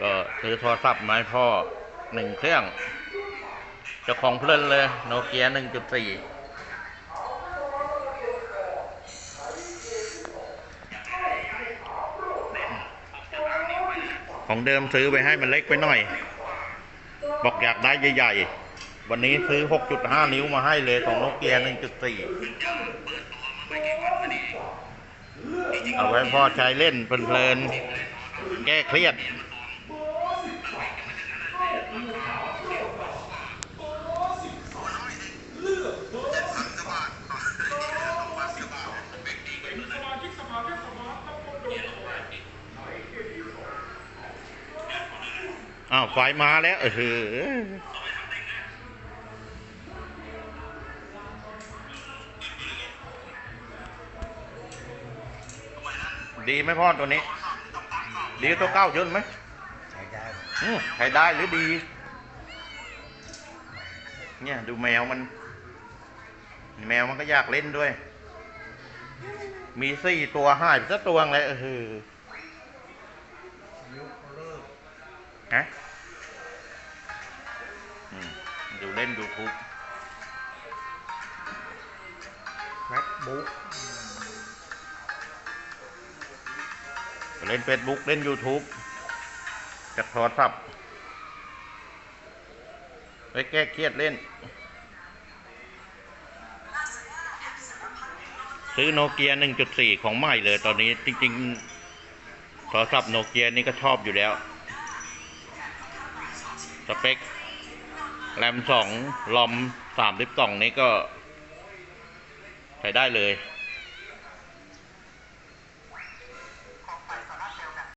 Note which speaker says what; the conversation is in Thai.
Speaker 1: ก็ซื้อโทรศัพท์มาให้พ่อหนึ่งเครื่องจ้าของเพลินเลยโนเกียหนึ่งจุดสี่ของเดิมซื้อไปให้มันเล็กไปหน่อย บอกอยากได้ใหญ่ ๆ วันนี้ซื้อ 6.5 นิ้วมาให้เลยของโนเกีย1.4 เอาไว้พ่อใช้เล่นเพลินๆ แก้เครียด อ้าวไฟมาแล้วเออดีไหมพ่อตัวนี้ ดีกว่าตัวเก้าเยอะไหม
Speaker 2: ใช้ได้
Speaker 1: อืมใช้ได้หรือดี เนี่ยดูแมวมัน แมวมันก็อยากเล่นด้วย มีสี่ตัวหายไปสักตัวเลยเออ
Speaker 2: ยุคเลิก
Speaker 1: ฮะอืมดูเล่นยูทูบ
Speaker 2: แม็กบุ๊ก
Speaker 1: เล่นเฟซบุ๊กเล่น YouTube จากโทรศัพท์ไปแก้เครียดเล่น ซื้อโนเกีย 1.4 ของใหม่เลยตอนนี้จริงๆโทรศัพท์โนเกียนี่ก็ชอบอยู่แล้ว สเปค แรม 2 ลอม 32 นี้ก็ ใช้ได้เลย